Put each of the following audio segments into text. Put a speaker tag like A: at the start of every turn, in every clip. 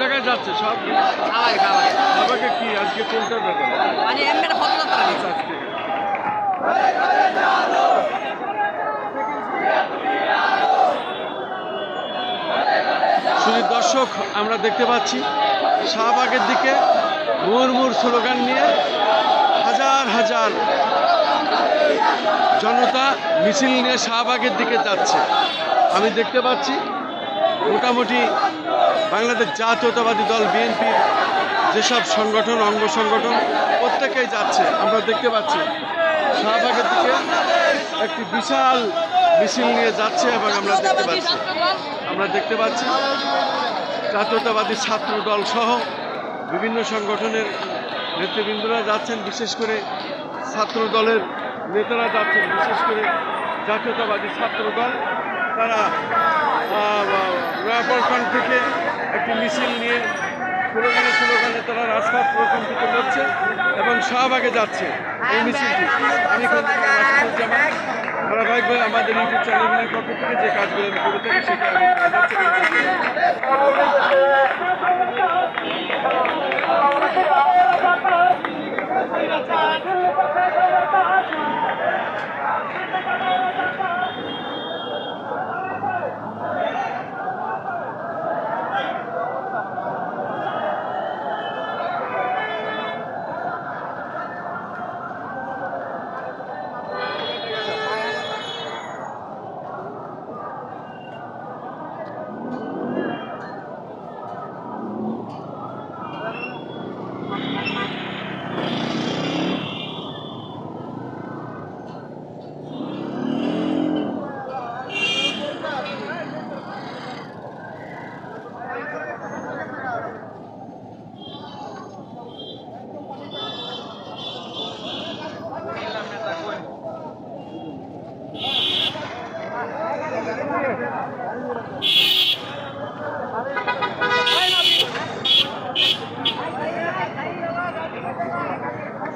A: জায়গায় যাচ্ছে সব
B: খাওয়াই খাওয়াই।
A: আমাকে কি আজকে কোনটা দেবেন
B: মানে এমনি পদযাত্রা দিচ্ছে
A: আজকে। শুধু দর্শক আমরা দেখতে পাচ্ছি শাহবাগের দিকে মুহুর্মুর স্লোগান নিয়ে হাজার হাজার জনতা মিছিল নিয়ে শাহবাগের দিকে যাচ্ছে। আমি দেখতে পাচ্ছি মোটামুটি বাংলাদেশ জাতীয়তাবাদী দল বিএনপির যেসব সংগঠন, অঙ্গ সংগঠন, প্রত্যেকেই যাচ্ছে। আমরা দেখতে পাচ্ছি শাহবাগের দিকে একটি বিশাল মিছিল নিয়ে যাচ্ছে এবং আমরা দেখতে পাচ্ছি। আমরা দেখতে পাচ্ছি জাতীয়তাবাদী ছাত্র দল সহ বিভিন্ন সংগঠনের নেতৃবৃন্দরা যাচ্ছেন, বিশেষ করে ছাত্র দলের নেতারা যাচ্ছেন, বিশেষ করে জাতীয়তাবাদী ছাত্র দল। তারা রয়াপল্টন থেকে একটি মিছিল নিয়ে স্লোগানে স্লোগানে তারা রাজপথ প্রকম্পিত করছে এবং শাহবাগে যাচ্ছে এই মিছিলটি। আমি ধারাবাহিক ধারাবাহিকভাবে আমাদের ইউটিউব চ্যানেলগুলির পক্ষ থেকে যে কাজগুলো আমি করে থাকি সেটা আমি করে যাচ্ছি।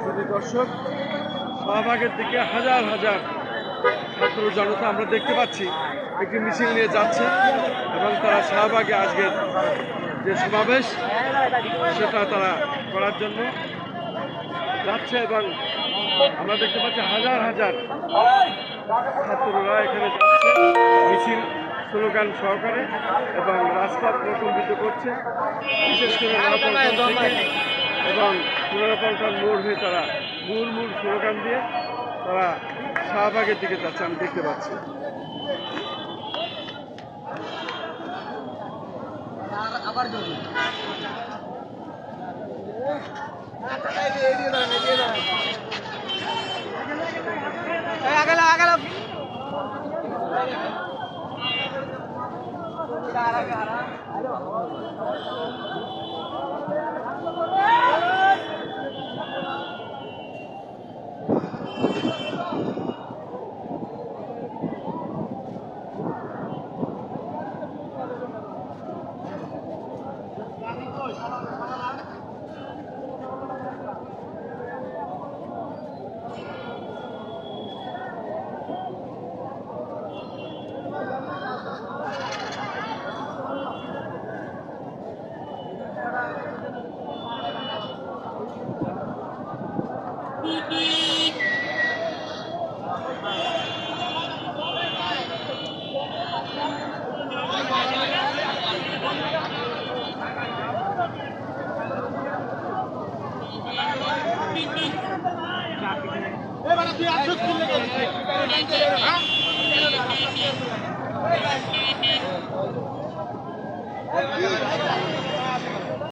A: শুধু দর্শক শাহবাগের দিকে হাজার হাজার ছাত্র জনতা আমরা দেখতে পাচ্ছি। একটি মিছিল নিয়ে যাচ্ছে এবং তারা শাহবাগে আজকের যে সমাবেশ, সেটা তারা করার জন্য যাচ্ছে এবং আমরা দেখতে পাচ্ছি হাজার হাজার ছাত্ররা এখানে যাচ্ছে। মিছিল স্লোগান সহকারে এবং রাজপথ প্রকম্পিত করছে। বিশেষ করে এবং পুনরাপল্টন মোড় হয়ে তারা মূল মূল স্লোগান দিয়ে তারা শাহবাগের দিকে যাচ্ছে, আমি দেখতে পাচ্ছি।
B: আবার পারে তুই আসছিস
C: কি লাগে হ্যাঁ